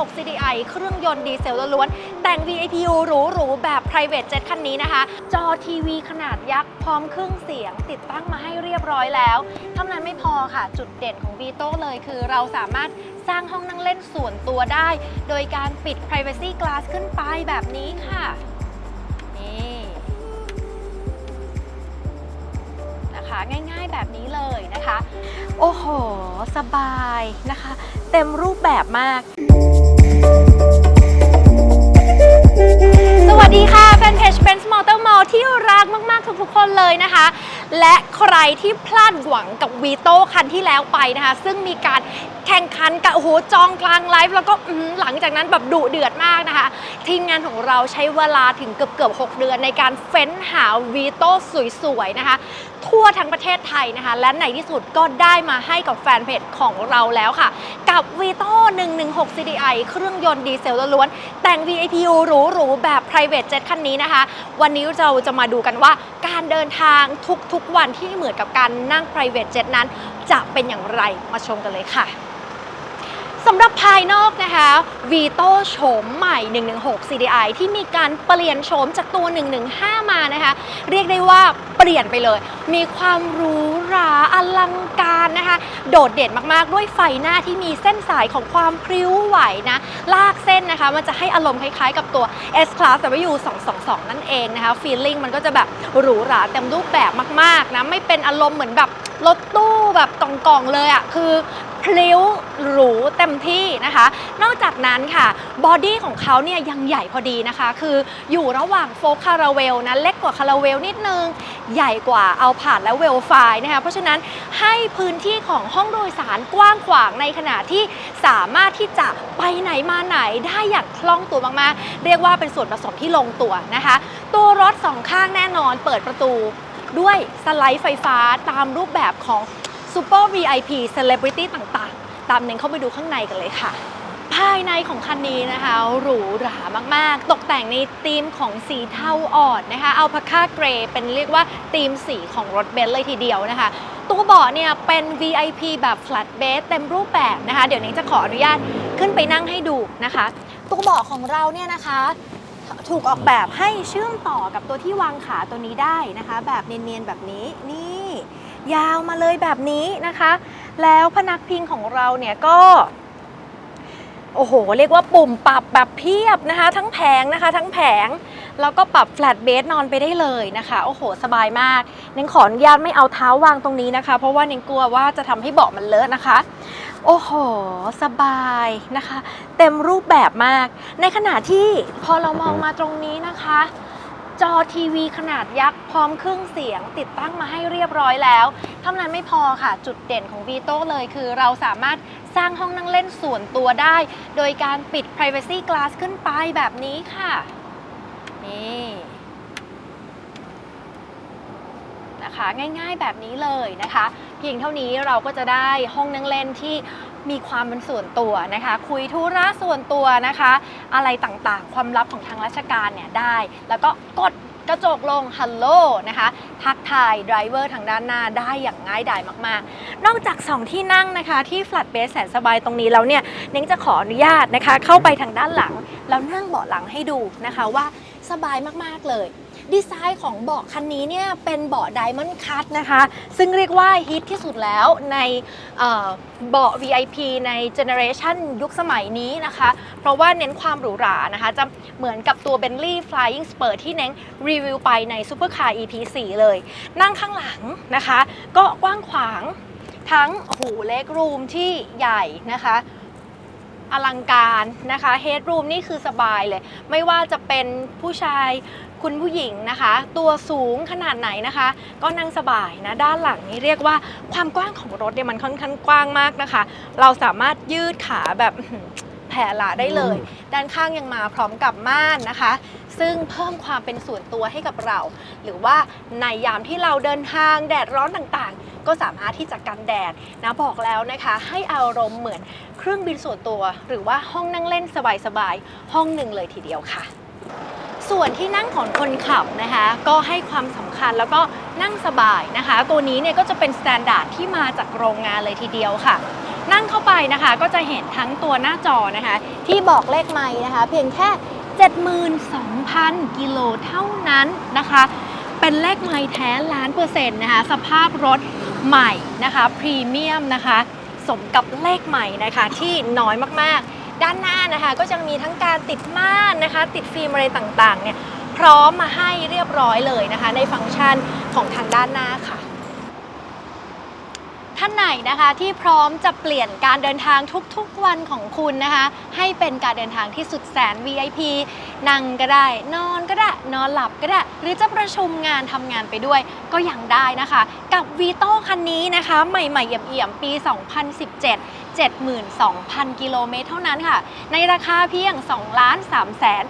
6 CDI เครื่องยนต์ดีเซลล้วนๆ แต่ง V I P U หรูๆแบบ private jet คันนี้นะคะ จอทีวีขนาดยักษ์พร้อมเครื่องเสียง ติดตั้งมาให้เรียบร้อยแล้วเท่านั้นไม่พอค่ะ จุดเด่นของ Vito เลยคือเราสามารถสร้างห้องนั่งเล่นส่วนตัวได้ โดยการปิด privacy glass ขึ้นไปแบบนี้ค่ะนี่นะคะง่ายๆแบบนี้เลยนะคะ โอ้โห สบายนะคะ เต็มรูปแบบมาก สวัสดีค่ะแฟนเพจ Benz Motor Mall ที่รักมากๆ ทุกๆ คนเลยนะคะ และใครที่พลาดหวังกับวีโต้คันที่แล้วไปนะคะ ซึ่งมีการแข่งขันกับโอ้โหจองกลางไลฟ์แล้วก็หลังจากนั้นแบบดุเดือดมากนะคะ ทีมงานของเราใช้เวลาถึงเกือบเกือบ6เดือนในการเฟ้นหาวีโต้สวยๆนะคะทั่วทั้งประเทศไทยนะคะ และในที่สุดก็ได้มาให้กับแฟนเพจของเราแล้วค่ะ กับ v i t o 116 CDI เครื่องยนต์ดีเซลล้วนๆแต่ง VIPU หรูๆแบบ private jet คันนี้นะคะ วันนี้เราจะมาดูกันว่าการเดินทางทุกๆวันที่เหมือนกับการนั่ง private jet นั้น จะเป็นอย่างไรมาชมกันเลยค่ะ สำหรับภายนอกนะคะ Vito โฉมใหม่ 116 CDI ที่มีการเปลี่ยนโฉมจากตัว 115 มานะคะ เรียกได้ว่าเปลี่ยนไปเลย มีความหรูหราอลังการนะคะ โดดเด่นมากๆ ด้วยไฟหน้าที่มีเส้นสายของความพริ้วไหวนะ ลากเส้นนะคะ มันจะให้อารมณ์คล้ายๆกับตัว S Class W 222 นั่นเองนะคะฟีลลิ่งมันก็จะแบบหรูหราเต็มรูปแบบมากๆนะ ไม่เป็นอารมณ์เหมือนแบบรถตู้แบบกล่องๆเลยอะ่ะ คือ พลิ้วหรูเต็มที่นะคะ นอกจากนั้นค่ะบอดี้ของเขาเนี่ยยังใหญ่พอดีนะคะ คืออยู่ระหว่างโฟกคาราเวลนะเล็กกว่าคาราเวลนิดนึง ใหญ่กว่าเอาผ่านและเวลไฟนะคะเพราะฉะนั้นให้พื้นที่ของห้องโดยสารกว้างขวางในขณะที่สามารถที่จะไปไหนมาไหนได้อย่างคล่องตัวมากๆ เรียกว่าเป็นส่วนผสมที่ลงตัวนะคะ ตัวรถสองข้างแน่นอนเปิดประตูด้วยสไลด์ไฟฟ้าตามรูปแบบของ Super VIP Celebrity ต่างๆ ตามเน้นเข้าไปดูข้างในกันเลยค่ะ ภายในของคันนี้นะคะหรูหรามากๆ ตกแต่งในธีมของสีเทาอ่อนนะคะเอาพาค่าเกรย์เป็นเรียกว่าธีมสีของรถเบนซ์เลยทีเดียวนะคะตัวเบาะเนี่ยเป็น VIP แบบ flat base เต็มรูปแบบนะคะ เดี๋ยวนี้จะขออนุญาตขึ้นไปนั่งให้ดูนะคะตัวเบาะของเราเนี่ยนะคะ ถูกออกแบบให้เชื่อมต่อกับตัวที่วางขาตัวนี้ได้นะคะ แบบเนียนๆแบบนี้นี่ ยาวมาเลยแบบนี้นะคะ แล้วพนักพิงของเราเนี่ยก็โอ้โห เรียกว่าปุ่มปรับแบบเพียบนะคะ ทั้งแผงนะคะ ทั้งแผง แล้วก็ปรับ flat base นอนไปได้เลยนะคะ โอ้โห สบายมากเน้นขออนุญาตไม่เอาเท้าวางตรงนี้นะคะ เพราะว่าเน้นกลัวว่าจะทำให้เบาะมันเลอะนะคะ โอ้โห สบายนะคะ เต็มรูปแบบมาก ในขณะที่พอเรามองมาตรงนี้นะคะ จอทีวีขนาดยักษ์พร้อมเครื่องเสียงติดตั้งมาให้เรียบร้อยแล้วเท่านั้นไม่พอค่ะจุดเด่นของ Vito เลยคือเราสามารถสร้างห้องนั่งเล่นส่วนตัวได้ โดยการปิด privacy glass ขึ้นไปแบบนี้ค่ะ นี่นะคะง่ายๆแบบนี้เลยนะคะ เพียงเท่านี้เราก็จะได้ห้องนั่งเล่นที่ มีความเป็นส่วนตัวนะคะ คุยธุระส่วนตัวนะคะ อะไรต่างๆ ความลับของทางราชการเนี่ยได้ แล้วก็กดกระจกลงฮัลโหลนะคะ ทักทายไดรเวอร์ทางด้านหน้าได้อย่างง่ายดายมากๆ นอกจาก 2 ที่นั่งนะคะ ที่ฟลัดเบสแสนสบายตรงนี้แล้วเนี่ย เน้งจะขออนุญาตนะคะ เข้าไปทางด้านหลัง แล้วนั่งเบาะหลังให้ดูนะคะว่า สบายมาก ๆ เลย ดีไซน์ของเบาะคันนี้เนี่ยเป็นเบาะ Diamond Cut นะคะ ซึ่งเรียกว่าฮิตที่สุดแล้วในเอ่อเบาะ VIP ในเจเนอเรชันยุคสมัยนี้นะคะ เพราะว่าเน้นความหรูหรานะคะ จะเหมือนกับตัว Bentley Flying Spur ที่เน้นรีวิวไปใน Supercar EP 4 เลย นั่งข้างหลังนะคะ ก็กว้างขวางทั้งหูเล็กรูมที่ใหญ่นะคะ อลังการนะคะเฮดรูมนี่คือสบายเลย ไม่ว่าจะเป็นผู้ชายคุณผู้หญิงนะคะ ตัวสูงขนาดไหนนะคะ ก็นั่งสบายนะด้านหลังนี้เรียกว่าความกว้างของรถเนี่ยมันค่อนข้างกว้างมากนะคะ เราสามารถยืดขาแบบแผ่หลาได้เลย ด้านข้างยังมาพร้อมกับม่านนะคะ ซึ่งเพิ่มความเป็นส่วนตัวให้กับเรา หรือว่าในยามที่เราเดินทางแดดร้อนต่างๆ ก็สามารถที่จะกันแดดนะบอกแล้วนะคะ ให้อารมณ์เหมือนเครื่องบินส่วนตัว หรือว่าห้องนั่งเล่นสบายๆห้องหนึ่งเลยทีเดียวค่ะส่วนที่นั่งของคนขับนะคะก็ให้ความสำคัญแล้วก็นั่งสบายนะคะ ตัวนี้เนี่ยก็จะเป็นสแตนดาร์ดที่มาจากโรงงานเลยทีเดียวค่ะ นั่งเข้าไปนะคะก็จะเห็นทั้งตัวหน้าจอนะคะ ที่บอกเลขไม้นะคะ เพียงแค่ 72,000 กิโลเท่านั้นนะคะ เป็นเลขไม้แท้ล้านเปอร์เซ็นต์นะคะ สภาพรถใหม่นะคะ พรีเมียมนะคะ สมกับเลขใหม่นะคะที่น้อยมากๆ ด้านหน้านะคะก็จะมีทั้งการติดม่านนะคะ ติดฟิล์มอะไรต่างๆเนี่ยพร้อมมาให้เรียบร้อยเลยนะคะ ในฟังก์ชันของทางด้านหน้าค่ะ ท่านไหนนะคะที่พร้อมจะเปลี่ยนการเดินทางทุกๆวันของคุณนะคะ ให้เป็นการเดินทางที่สุดแสน VIP นั่งก็ได้ นอนก็ได้ นอนหลับก็ได้ หรือจะประชุมงานทำงานไปด้วย ก็ยังได้นะคะ กับวีโต้คันนี้นะคะ ใหม่ๆเอี่ยมๆปี 2017 72,000 กิโลเมตรเท่านั้นค่ะ ในราคาเพียง2ล้าน3แสน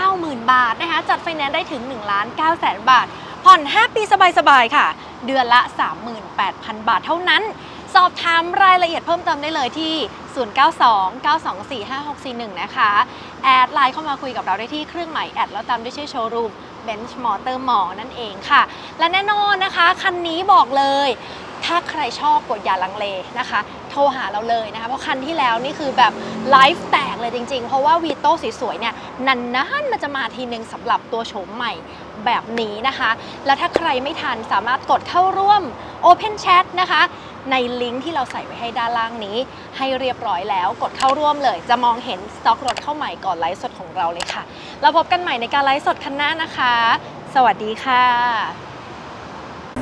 90,000 บาทนะคะ จัดไฟแนนซ์ได้ถึง1ล้าน9แสนบาท ผ่อน 5 ปีสบายๆค่ะ เดือนละ 38,000 บาทเท่านั้น สอบถามรายละเอียดเพิ่มเติมได้เลยที่ 0929245641 นะคะ แอดไลน์เข้ามาคุยกับเราได้ที่เครื่องหมายแอดแล้วตามด้วยชื่อโชว์รูม Bench Motor Mall นั่นเองค่ะ และแน่นอนนะคะ คันนี้บอกเลยถ้าใครชอบกดอย่าลังเลนะคะ โทรหาเราเลยนะคะ เพราะคันที่แล้วนี่คือแบบไลฟ์แตกเลยจริงๆ เพราะว่าวีโต้สวยๆเนี่ย นานๆมันจะมาทีนึงสำหรับตัวโฉมใหม่แบบนี้นะคะ แล้วถ้าใครไม่ทันสามารถกดเข้าร่วม Open Chat นะคะ ในลิงก์ที่เราใส่ไว้ให้ด้านล่างนี้ ให้เรียบร้อยแล้วกดเข้าร่วมเลย จะมองเห็นสต็อกรถเข้าใหม่ก่อนไลฟ์สดของเราเลยค่ะเราพบกันใหม่ในการไลฟ์สดคันหน้านะคะ สวัสดีค่ะ